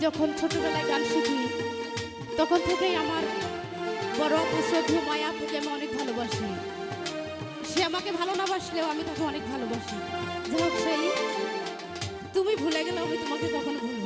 যখন ছোটবেলায় গান শিখি, তখন থেকেই আমার বড় আপু মায়া আপুকে আমি অনেক ভালোবাসি। সে আমাকে ভালো না বাসলেও আমি তাকে অনেক ভালোবাসি। যাই হোক, সেই, তুমি ভুলে গেলে আমি তোমাকে তখন ভুলব